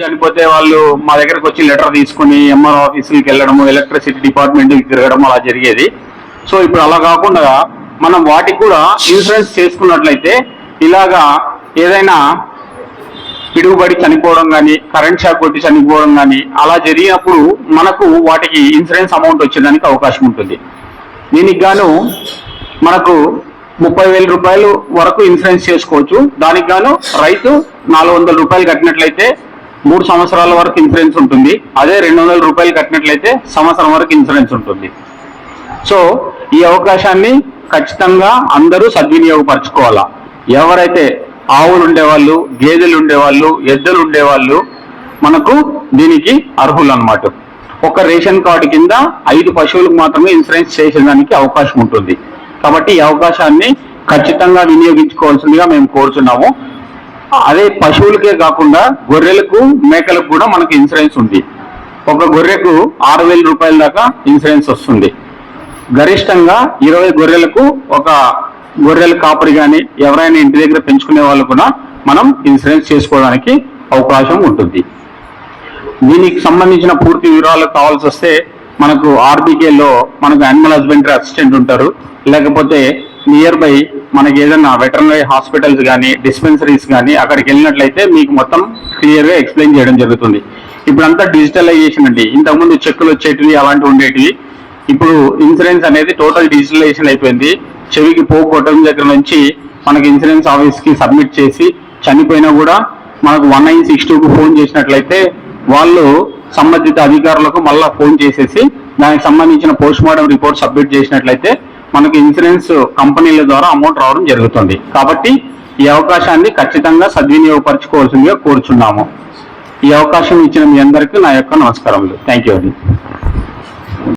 చనిపోతే వాళ్ళు మా దగ్గరకు వచ్చి లెటర్ తీసుకుని ఎంఆర్ ఆఫీసులకి వెళ్ళడము ఎలక్ట్రిసిటీ డిపార్ట్మెంట్కి తిరగడం అలా జరిగేది. సో ఇప్పుడు అలా కాకుండా మనం వాటికి కూడా ఇన్సూరెన్స్ చేసుకున్నట్లయితే ఇలాగా ఏదైనా పిడుగుబడి చనిపోవడం కానీ కరెంట్ షాక్ కొట్టి చనిపోవడం కానీ అలా జరిగినప్పుడు మనకు వాటికి ఇన్సూరెన్స్ అమౌంట్ వచ్చేదానికి అవకాశం ఉంటుంది. దీనికి గాను మనకు ముప్పై వేల రూపాయలు వరకు ఇన్సూరెన్స్ చేసుకోవచ్చు. దానికి గాను రైతు నాలుగు వందల రూపాయలు కట్టినట్లయితే మూడు సంవత్సరాల వరకు ఇన్సూరెన్స్ ఉంటుంది. అదే రెండు వందల రూపాయలు కట్టినట్లయితే సంవత్సరం వరకు ఇన్సూరెన్స్ ఉంటుంది. సో ఈ అవకాశాన్ని ఖచ్చితంగా అందరూ సద్వినియోగపరచుకోవాలా? ఎవరైతే ఆవులు ఉండేవాళ్ళు గేదెలు ఉండేవాళ్ళు ఎద్దులు ఉండేవాళ్ళు మనకు దీనికి అర్హులు అన్నమాట ఒక రేషన్ కార్డు కింద ఐదు పశువులకు మాత్రమే ఇన్సూరెన్స్ చేసేదానికి అవకాశం ఉంటుంది. కాబట్టి ఈ అవకాశాన్ని ఖచ్చితంగా వినియోగించుకోవాల్సిందిగా మేము కోరుచున్నాము. అదే పశువులకే కాకుండా గొర్రెలకు మేకలకు కూడా మనకు ఇన్సూరెన్స్ ఉంది. ఒక గొర్రెకు ఆరు వేల రూపాయల దాకా ఇన్సూరెన్స్ వస్తుంది. గరిష్టంగా ఇరవై గొర్రెలకు ఒక గొర్రెల కాపరి కానీ ఎవరైనా ఇంటి దగ్గర పెంచుకునే వాళ్ళు కూడా మనం ఇన్సూరెన్స్ చేసుకోవడానికి అవకాశం ఉంటుంది. దీనికి సంబంధించిన పూర్తి వివరాలు కావాల్సి వస్తే మనకు ఆర్బీకేలో మనకు యానిమల్ హస్బెండరీ అసిస్టెంట్ ఉంటారు. లేకపోతే నియర్ బై మనకి ఏదైనా వెటర్నరీ హాస్పిటల్స్ కానీ డిస్పెన్సరీస్ కానీ అక్కడికి వెళ్ళినట్లయితే మీకు మొత్తం క్లియర్గా ఎక్స్ప్లెయిన్ చేయడం జరుగుతుంది. ఇప్పుడంతా డిజిటలైజేషన్ అండి. ఇంతకుముందు చెక్కులు వచ్చేటివి అలాంటివి ఉండేటివి. ఇప్పుడు ఇన్సూరెన్స్ అనేది టోటల్ డిజిటలైజేషన్ అయిపోయింది. చెవికి పోగు దగ్గర నుంచి మనకి ఇన్సూరెన్స్ ఆఫీస్కి సబ్మిట్ చేసి చనిపోయినా కూడా మనకు వన్ నైన్ సిక్స్ టూకి ఫోన్ చేసినట్లయితే వాళ్ళు సంబంధిత అధికారులకు మళ్ళీ ఫోన్ చేసేసి దానికి సంబంధించిన పోస్ట్ మార్టం రిపోర్ట్ సబ్మిట్ చేసినట్లయితే మనకు ఇన్సూరెన్స్ కంపెనీల ద్వారా అమౌంట్ రావడం జరుగుతుంది. కాబట్టి ఈ అవకాశాన్ని ఖచ్చితంగా సద్వినియోగపరచుకోవాల్సిందిగా కోరుచున్నాము. ఈ అవకాశం ఇచ్చిన మీ అందరికీ నా యొక్క నమస్కారములు. థ్యాంక్ యూ అండి.